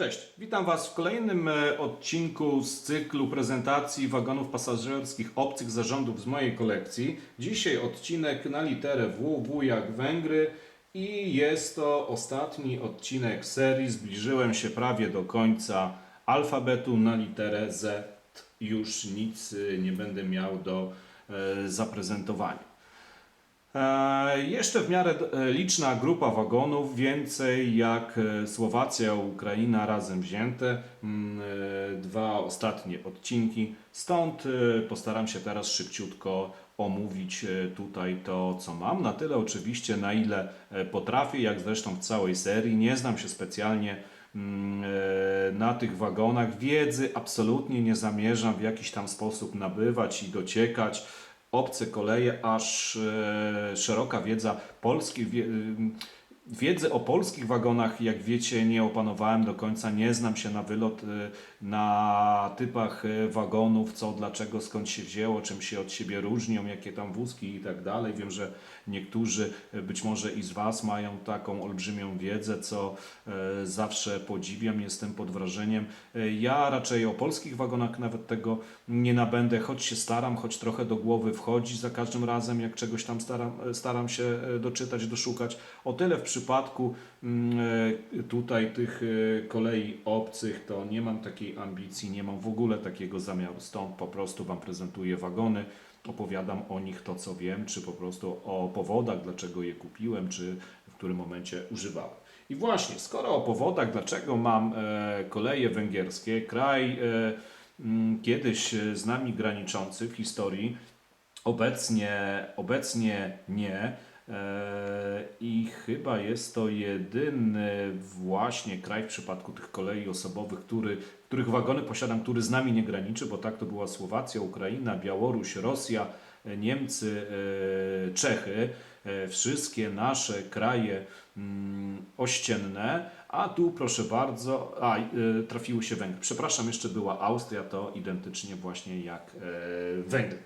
Cześć, witam Was w kolejnym e, odcinku z cyklu prezentacji wagonów pasażerskich obcych zarządów z mojej kolekcji. Dzisiaj odcinek na literę W, W jak Węgry i jest to ostatni odcinek serii. Zbliżyłem się prawie do końca alfabetu na literę Z. Już nic e, nie będę miał do e, zaprezentowania. E, Jeszcze w miarę e, liczna grupa wagonów, więcej jak e, Słowacja, Ukraina razem wzięte. Mm, Dwa ostatnie odcinki. Stąd postaram się teraz szybciutko omówić tutaj to, co mam. Na tyle oczywiście, na ile potrafię, jak zresztą w całej serii. Nie znam się specjalnie mm, na tych wagonach. Wiedzy absolutnie nie zamierzam w jakiś tam sposób nabywać i dociekać obce koleje, aż e, szeroka wiedza polskiej, wie, ym, wiedzy o polskich wagonach, jak wiecie, nie opanowałem do końca, nie znam się na wylot e, na typach e, wagonów, co, dlaczego, skąd się wzięło, czym się od siebie różnią, jakie tam wózki i tak dalej. Wiem, że niektórzy, e, być może i z Was, mają taką olbrzymią wiedzę, co e, zawsze podziwiam, jestem pod wrażeniem. E, Ja raczej o polskich wagonach nawet tego nie nabędę, choć się staram, choć trochę do głowy wchodzi za każdym razem, jak czegoś tam staram, staram się doczytać, doszukać. O tyle w przypadku mm, tutaj tych kolei obcych, to nie mam takiej ambicji, nie mam w ogóle takiego zamiaru. Stąd po prostu Wam prezentuję wagony, opowiadam o nich to, co wiem, czy po prostu o powodach, dlaczego je kupiłem, czy w którym momencie używałem. I właśnie, skoro o powodach, dlaczego mam e, koleje węgierskie, kraj e, mm, kiedyś e, z nami graniczący w historii, obecnie, obecnie nie. E, I chyba jest to jedyny właśnie kraj w przypadku tych kolei osobowych, który, których wagony posiadam, który z nami nie graniczy, bo tak to była Słowacja, Ukraina, Białoruś, Rosja, Niemcy, e, Czechy. E, Wszystkie nasze kraje mm, ościenne, a tu proszę bardzo, a trafiły się Węgry. Przepraszam, jeszcze była Austria, to identycznie właśnie jak Węgry.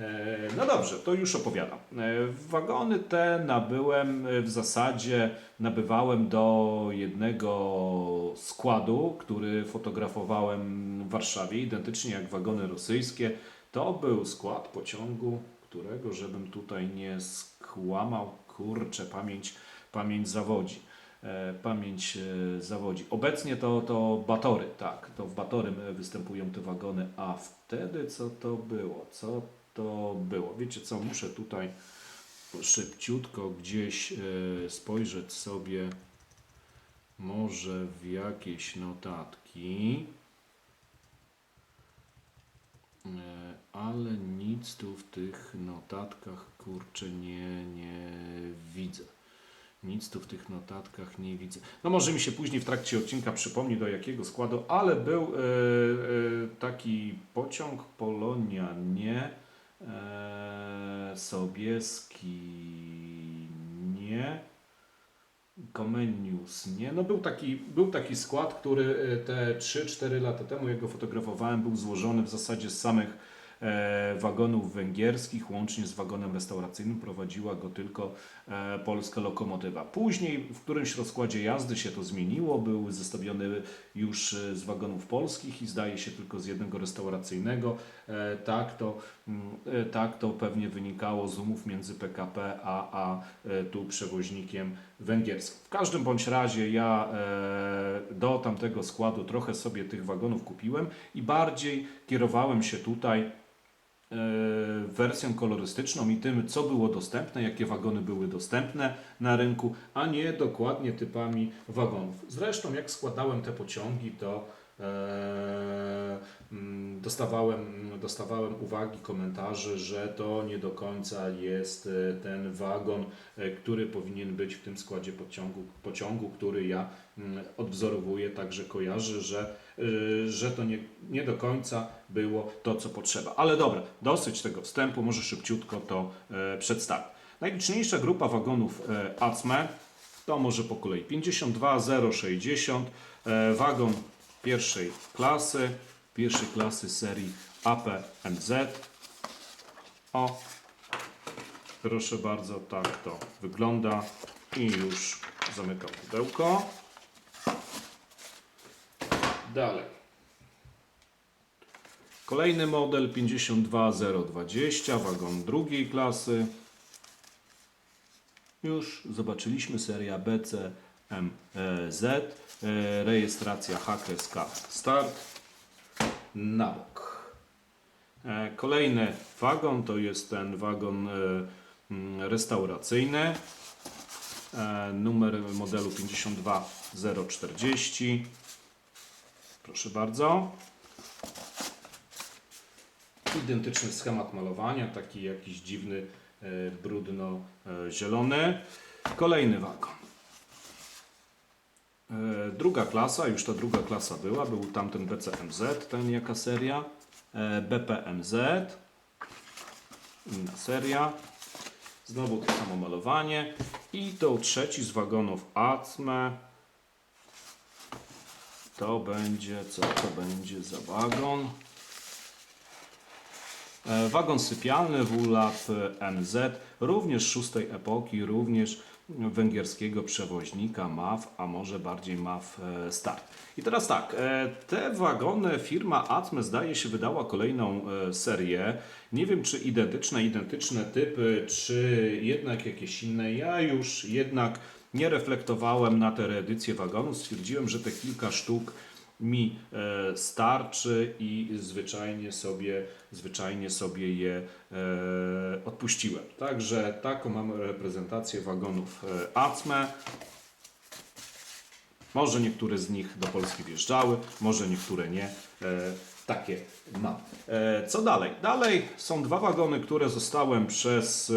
E, No dobrze, to już opowiadam. E, Wagony te nabyłem e, w zasadzie, nabywałem do jednego składu, który fotografowałem w Warszawie, identycznie jak wagony rosyjskie. To był skład pociągu, którego, żebym tutaj nie skłamał, kurczę, pamięć, pamięć zawodzi. Pamięć zawodzi. Obecnie to, to Batory, tak, to w Batorym e, występują te wagony, a wtedy co to było? Co to było? Wiecie co, muszę tutaj szybciutko gdzieś e, spojrzeć sobie może w jakieś notatki. E, Ale nic tu w tych notatkach kurczę nie, nie widzę. Nic tu w tych notatkach nie widzę. No może mi się później w trakcie odcinka przypomni do jakiego składu, ale był e, taki pociąg Polonia, nie. E, Sobieski, nie. Comenius, nie. No był taki, był taki skład, który e, te 3-4 lata temu, jak go fotografowałem, był złożony w zasadzie z samych e, wagonów węgierskich, łącznie z wagonem restauracyjnym, prowadziła go tylko polska lokomotywa. Później w którymś rozkładzie jazdy się to zmieniło, był zestawiony już e, z wagonów polskich i zdaje się tylko z jednego restauracyjnego. E, tak, to, mm, e, tak to pewnie wynikało z umów między PKP a, a e, tu przewoźnikiem węgierskim. W każdym bądź razie ja e, do tamtego składu trochę sobie tych wagonów kupiłem i bardziej kierowałem się tutaj e, wersją kolorystyczną i tym, co było dostępne, jakie wagony były dostępne na rynku, a nie dokładnie typami wagonów. Zresztą, jak składałem te pociągi, to e, dostawałem, dostawałem uwagi, komentarzy, że to nie do końca jest e, ten wagon, e, który powinien być w tym składzie pociągu, pociągu który ja mm, odwzorowuję, także kojarzę, że, e, że to nie, nie do końca było to, co potrzeba. Ale dobra, dosyć tego wstępu, może szybciutko to e, przedstawię. Najliczniejsza grupa wagonów e, ACME to może po kolei 52060, e, wagon pierwszej klasy, pierwszej klasy serii APMZ. O, proszę bardzo, tak to wygląda i już zamykam pudełko. Dalej. Kolejny model 52020, wagon drugiej klasy. Już zobaczyliśmy seria BCMZ, e, rejestracja HKSK Start. Na bok. E, Kolejny wagon to jest ten wagon e, mm, restauracyjny. E, Numer modelu 52040. Proszę bardzo. Identyczny schemat malowania, taki jakiś dziwny, e, brudno-zielony. Kolejny wagon. E, Druga klasa, już ta druga klasa była, był tamten BCMZ, ten jaka seria. E, BPMZ, inna seria. Znowu to samo malowanie. I to trzeci z wagonów ACME. To będzie, co to będzie za wagon? E, Wagon sypialny WLAP MZ, również szóstej epoki, również węgierskiego przewoźnika MAF, a może bardziej MAF e, Star. I teraz tak, e, te wagony firma Atme zdaje się wydała kolejną e, serię. Nie wiem czy identyczne, identyczne typy, czy jednak jakieś inne. Ja już jednak nie reflektowałem na te reedycje wagonów. Stwierdziłem, że te kilka sztuk mi e, starczy i zwyczajnie sobie, zwyczajnie sobie je e, odpuściłem. Także taką mamy reprezentację wagonów e, ACME. Może niektóre z nich do Polski wjeżdżały, może niektóre nie. Takie mam. Co dalej? Dalej są dwa wagony, które zostałem przez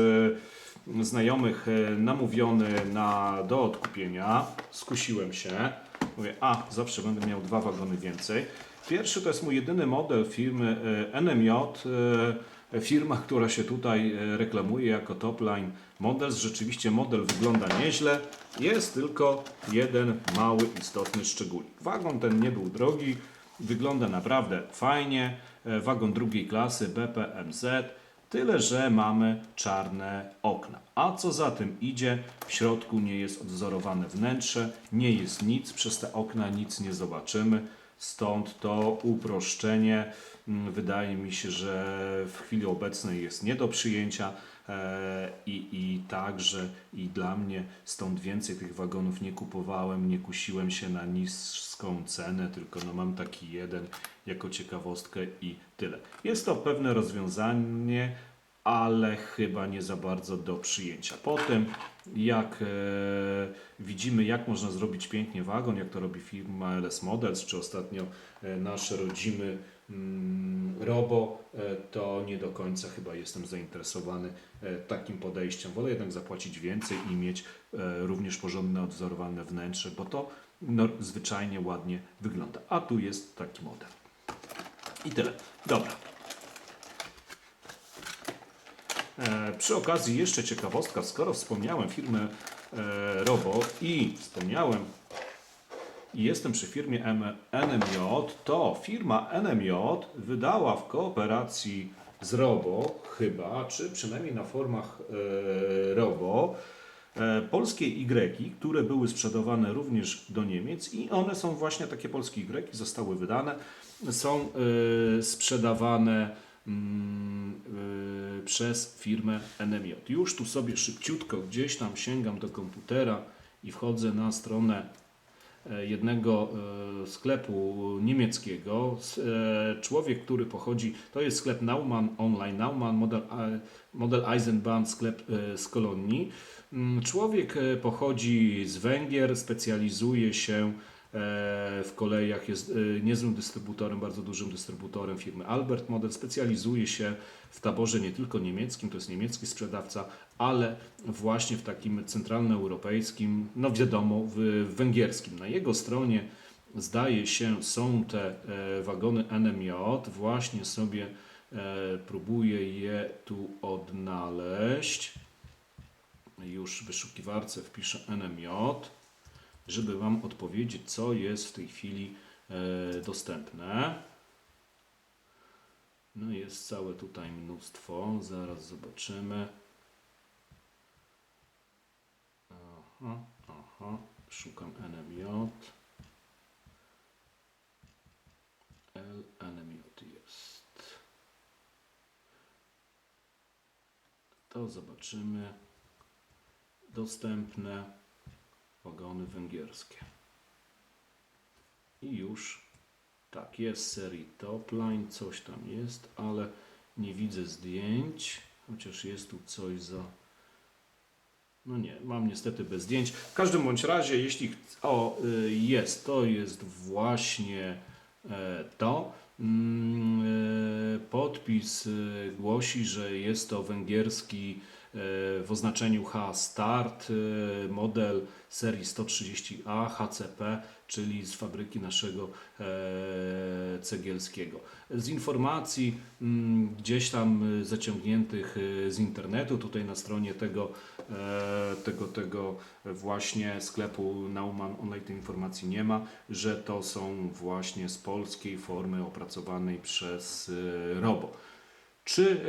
znajomych namówiony na, do odkupienia. Skusiłem się. Mówię, a zawsze będę miał dwa wagony więcej. Pierwszy to jest mój jedyny model firmy e, NMJ. e, Firma, która się tutaj e, reklamuje jako Topline Models. Rzeczywiście model wygląda nieźle. Jest tylko jeden mały, istotny szczególik. Wagon ten nie był drogi. Wygląda naprawdę fajnie. Wagon drugiej klasy BPMZ. Tyle, że mamy czarne okna. A co za tym idzie, w środku nie jest odwzorowane wnętrze, nie jest nic, przez te okna nic nie zobaczymy. Stąd to uproszczenie mm, wydaje mi się, że w chwili obecnej jest nie do przyjęcia i, i także i dla mnie stąd więcej tych wagonów nie kupowałem, nie kusiłem się na niską cenę, tylko no mam taki jeden jako ciekawostkę i tyle. Jest to pewne rozwiązanie, ale chyba nie za bardzo do przyjęcia. Potem, jak e, widzimy, jak można zrobić pięknie wagon, jak to robi firma LS Models, czy ostatnio e, rodzimy Robo, e, to nie do końca chyba jestem zainteresowany e, takim podejściem. Wolę jednak zapłacić więcej i mieć e, również porządne, odwzorowane wnętrze, bo to no, zwyczajnie ładnie wygląda. A tu jest taki model. I tyle. Dobra. Przy okazji jeszcze ciekawostka, skoro wspomniałem firmę Robo i wspomniałem i jestem przy firmie NMJ, to firma NMJ wydała w kooperacji z Robo chyba, czy przynajmniej na formach e, Robo, e, polskie Y, które były sprzedawane również do Niemiec i one są właśnie takie polskie Y, zostały wydane, są e, sprzedawane mm, y, przez firmę NMJ. Już tu sobie szybciutko gdzieś tam sięgam do komputera i wchodzę na stronę e, jednego e, sklepu niemieckiego. E, Człowiek, który pochodzi, to jest sklep Naumann Online, Naumann Model, e, Model Eisenbahn, sklep e, z Kolonii. Mm, Człowiek e, pochodzi z Węgier, specjalizuje się e, w kolejach, jest e, niezłym dystrybutorem, bardzo dużym dystrybutorem firmy Albert Model. Specjalizuje się w taborze nie tylko niemieckim, to jest niemiecki sprzedawca, ale właśnie w takim centralnoeuropejskim, no wiadomo, w węgierskim. Na jego stronie zdaje się są te e, wagony NMJ, właśnie sobie próbuję je tu odnaleźć. Już w wyszukiwarce wpiszę NMJ, żeby Wam odpowiedzieć, co jest w tej chwili e, dostępne. No jest całe tutaj mnóstwo, zaraz zobaczymy. Aha, aha, szukam NMJ. L, NMJ jest. To zobaczymy. Dostępne wagony węgierskie. I już tak jest serii Topline, coś tam jest, ale nie widzę zdjęć, chociaż jest tu coś za. No nie, mam niestety bez zdjęć. W każdym bądź razie, jeśli. O, y, jest, to jest właśnie e, to. Mm, e, Podpis e, głosi, że jest to węgierski w oznaczeniu H Start, e, model serii 130A HCP, czyli z fabryki naszego e, cegielskiego. Z informacji mm, gdzieś tam e, zaciągniętych e, z internetu, tutaj na stronie tego, e, tego, tego właśnie sklepu Nauman Online tej informacji nie ma, że to są właśnie z polskiej formy opracowanej przez Robo. Czy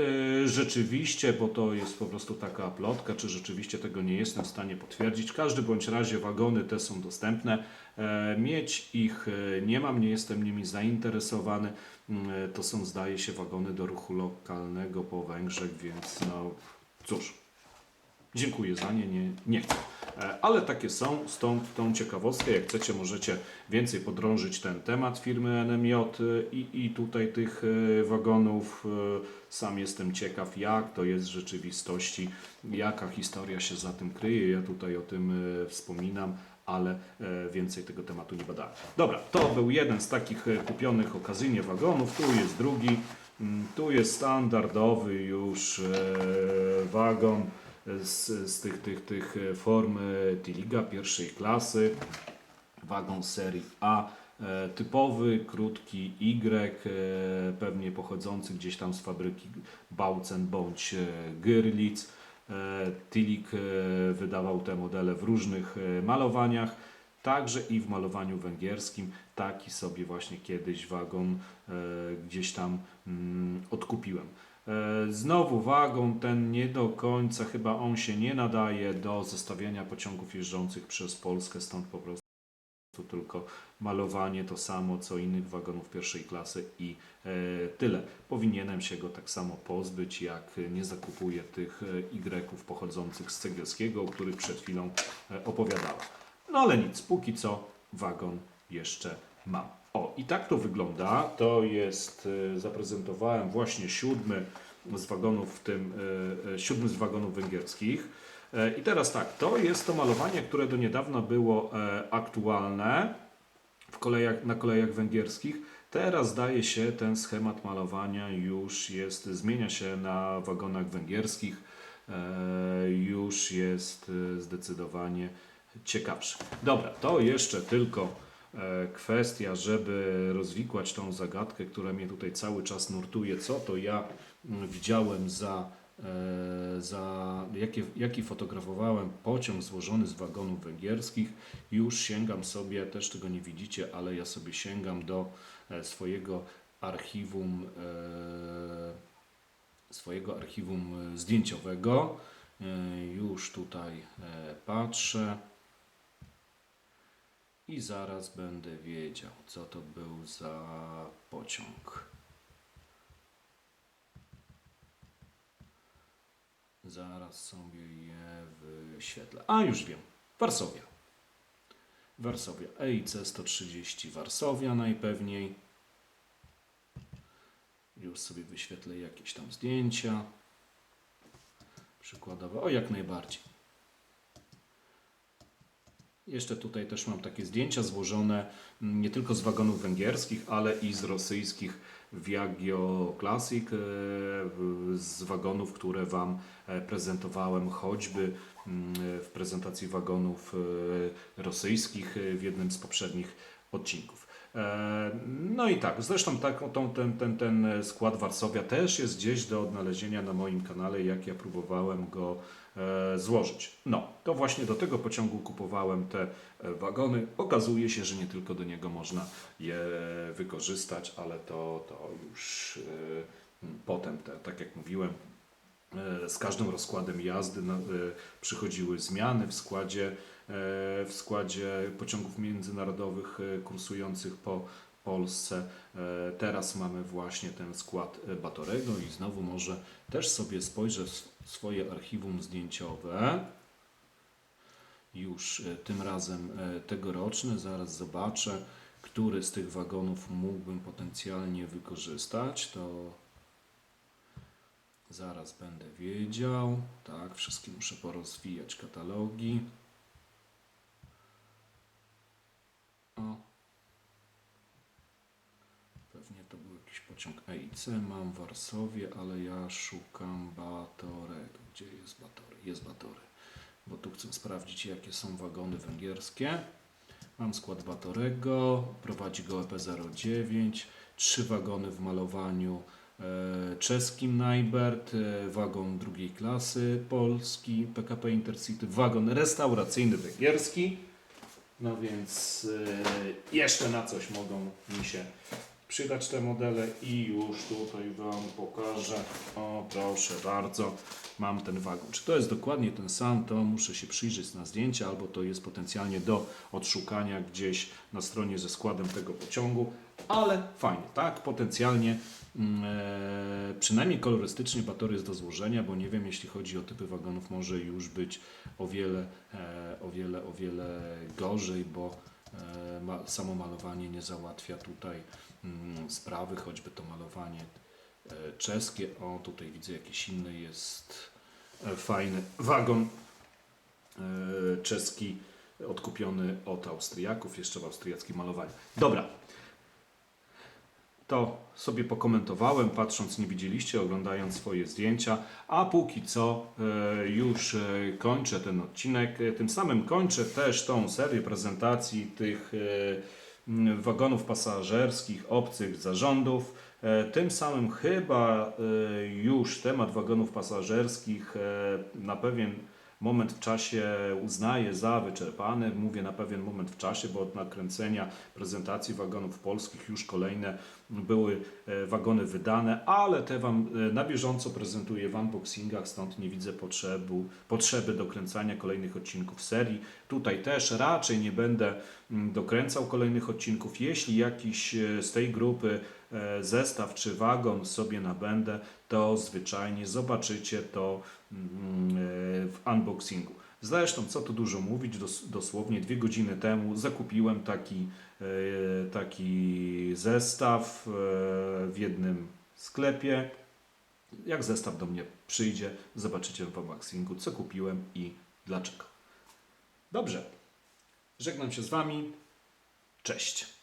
e, rzeczywiście, bo to jest po prostu taka plotka, czy rzeczywiście tego nie jestem w stanie potwierdzić. W każdym bądź razie wagony te są dostępne. E, Mieć ich e, nie mam, nie jestem nimi zainteresowany. Mm, To są, zdaje się, wagony do ruchu lokalnego po Węgrzech, więc no cóż, dziękuję za nie, nie, nie chcę. E, Ale takie są, stąd tą ciekawostkę. Jak chcecie, możecie więcej podrążyć ten temat firmy NMJ e, i, i tutaj tych e, wagonów. Sam jestem ciekaw, jak to jest w rzeczywistości, jaka historia się za tym kryje. Ja tutaj o tym wspominam, ale więcej tego tematu nie badałem. Dobra, to był jeden z takich kupionych okazyjnie wagonów. Tu jest drugi. Mm, Tu jest standardowy już wagon z, z tych, tych, tych e, form e, Tiliga pierwszej klasy. Wagon serii A. E, typowy, krótki Y, pewnie pochodzący gdzieś tam z fabryki Bautzen bądź Gyrlic. Tilik wydawał te modele w różnych malowaniach, także i w malowaniu węgierskim. Taki sobie właśnie kiedyś wagon gdzieś tam mm, odkupiłem. E, Znowu wagon ten nie do końca, chyba on się nie nadaje do zestawiania pociągów jeżdżących przez Polskę, stąd po prostu tylko malowanie to samo co innych wagonów pierwszej klasy i e, tyle. Powinienem się go tak samo pozbyć, jak nie zakupuję tych Y-ów pochodzących z Cegielskiego, o których przed chwilą opowiadałem. No ale nic, póki co wagon jeszcze mam. O, i tak to wygląda. To jest, e, zaprezentowałem właśnie siódmy z wagonów, w tym e, e, siódmy z wagonów węgierskich. I teraz tak, to jest to malowanie, które do niedawna było aktualne w kolejach, na kolejach węgierskich. Teraz zdaje się ten schemat malowania już jest, zmienia się na wagonach węgierskich, już jest zdecydowanie ciekawszy. Dobra, to jeszcze tylko kwestia, żeby rozwikłać tą zagadkę, która mnie tutaj cały czas nurtuje, co to ja mm, widziałem za, e, za jakie, jaki fotografowałem pociąg złożony z wagonów węgierskich. Już sięgam sobie, też tego nie widzicie, ale ja sobie sięgam do e, swojego archiwum e, swojego archiwum e, zdjęciowego. E, Już tutaj e, patrzę. I zaraz będę wiedział, co to był za pociąg. Zaraz sobie je wyświetlę. A już wiem. Warszawia. Warszawia. EIC 130 Warszawia najpewniej. Już sobie wyświetlę jakieś tam zdjęcia. Przykładowo. O, jak najbardziej. Jeszcze tutaj też mam takie zdjęcia złożone mm, nie tylko z wagonów węgierskich, ale i z rosyjskich Viaggio Classic, e, z wagonów, które Wam e, prezentowałem choćby mm, w prezentacji wagonów e, rosyjskich e, w jednym z poprzednich odcinków. E, No i tak, zresztą tak, ten, ten, ten skład Warszawia też jest gdzieś do odnalezienia na moim kanale, jak ja próbowałem go e, złożyć. No, to właśnie do tego pociągu kupowałem te e, wagony. Okazuje się, że nie tylko do niego można je wykorzystać, ale to, to już e, potem, te, tak jak mówiłem, e, z każdym rozkładem jazdy e, przychodziły zmiany w składzie, e, w składzie pociągów międzynarodowych e, kursujących po Polsce. E, Teraz mamy właśnie ten skład e, Batorego i znowu może też sobie spojrzę w swoje archiwum zdjęciowe. Już e, tym razem tegoroczne. Zaraz zobaczę, który z tych wagonów mógłbym potencjalnie wykorzystać. To zaraz będę wiedział. Tak, wszystkie muszę porozwijać katalogi. O. Pewnie to był jakiś pociąg EIC. Mam w Warszawie, ale ja szukam Batorego. Gdzie jest Batory? Jest Batory. Bo tu chcę sprawdzić, jakie są wagony węgierskie. Mam skład Batorego, prowadzi go EP09, trzy wagony w malowaniu e, czeskim Najbert, e, wagon drugiej klasy polski PKP Intercity, wagon restauracyjny węgierski. No więc e, jeszcze na coś mogą mi się przydać te modele i już tutaj Wam pokażę. O, proszę bardzo, mam ten wagon. Czy to jest dokładnie ten sam, to muszę się przyjrzeć na zdjęcie, albo to jest potencjalnie do odszukania gdzieś na stronie ze składem tego pociągu, ale fajnie, tak? Potencjalnie, mm, e, przynajmniej kolorystycznie Batory jest do złożenia, bo nie wiem, jeśli chodzi o typy wagonów, może już być o wiele, e, o wiele, o wiele gorzej, bo e, ma, samo malowanie nie załatwia tutaj sprawy, choćby to malowanie e, czeskie. O, tutaj widzę jakiś inny jest e, fajny wagon e, czeski odkupiony od Austriaków, jeszcze w austriackim malowaniu. Dobra. To sobie pokomentowałem, patrząc nie widzieliście, oglądając swoje zdjęcia, a póki co już kończę ten odcinek. Tym samym kończę też tą serię prezentacji tych wagonów pasażerskich, obcych zarządów. E, Tym samym chyba e, już temat wagonów pasażerskich e, na pewien moment w czasie uznaję za wyczerpany. Mówię na pewien moment w czasie, bo od nakręcenia prezentacji wagonów polskich już kolejne były e, wagony wydane, ale te Wam e, na bieżąco prezentuję w unboxingach, stąd nie widzę potrzeby, potrzeby dokręcania kolejnych odcinków serii. Tutaj też raczej nie będę mm, dokręcał kolejnych odcinków. Jeśli jakiś e, z tej grupy zestaw czy wagon sobie nabędę, to zwyczajnie zobaczycie to mm, e, w unboxingu. Zresztą, co tu dużo mówić, dos, dosłownie dwie godziny temu zakupiłem taki, e, taki zestaw e, w jednym sklepie. Jak zestaw do mnie przyjdzie, zobaczycie w unboxingu, co kupiłem i dlaczego. Dobrze, żegnam się z Wami. Cześć.